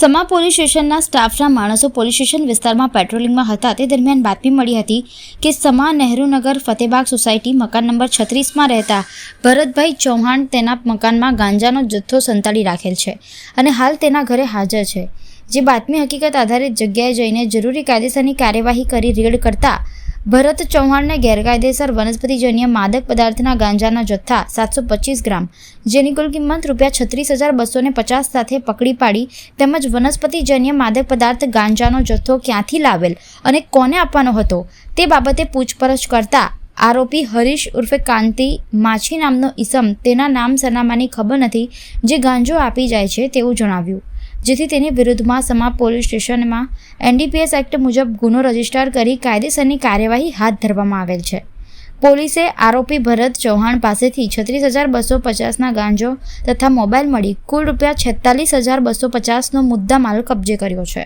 સમા police સ્ટેશનના સ્ટાફના માણસો પોલીસ સ્ટેશન વિસ્તારમાં પેટ્રોલિંગમાં હતા, તે દરમિયાન બાતમી મળી હતી કે સમા નહેરુનગર ફતેબાગ સોસાયટી મકાન નંબર છત્રીસમાં રહેતા ભરતભાઈ ચૌહાણ તેના મકાનમાં ગાંજાનો જથ્થો સંતાડી રાખેલ છે અને હાલ તેના ઘરે હાજર છે. જે બાતમી હકીકત આધારિત જગ્યાએ જઈને જરૂરી કાયદેસરની કાર્યવાહી કરી રેડ કરતા ભરત ચૌહાણને ગેરકાયદેસર વનસ્પતિજન્ય માદક પદાર્થના ગાંજાના જથ્થા સાતસો પચીસ ગ્રામ, જેની કુલ કિંમત રૂપિયા છત્રીસ હજાર બસો પચાસ સાથે પકડી પાડી તેમજ વનસ્પતિજન્ય માદક પદાર્થ ગાંજાનો જથ્થો ક્યાંથી લાવેલ અને કોને આપવાનો હતો તે બાબતે પૂછપરછ કરતા આરોપી હરીશ ઉર્ફે કાંતિ માછી નામનો ઈસમ, તેના નામ સરનામાની ખબર નથી, જે ગાંજો આપી જાય છે તેવું જણાવ્યું. જેથી તેની વિરુદ્ધમાં સમા પોલીસ સ્ટેશનમાં એનડીપીએસ એક્ટ મુજબ ગુનો રજિસ્ટર કરી કાયદેસરની કાર્યવાહી હાથ ધરવામાં આવેલ છે. પોલીસે આરોપી ભરત ચૌહાણ પાસેથી છત્રીસ હજાર બસો પચાસના ગાંજો તથા મોબાઈલ મળી કુલ રૂપિયા છેતાલીસ હજાર બસો પચાસનો મુદ્દામાલ કબજે કર્યો છે.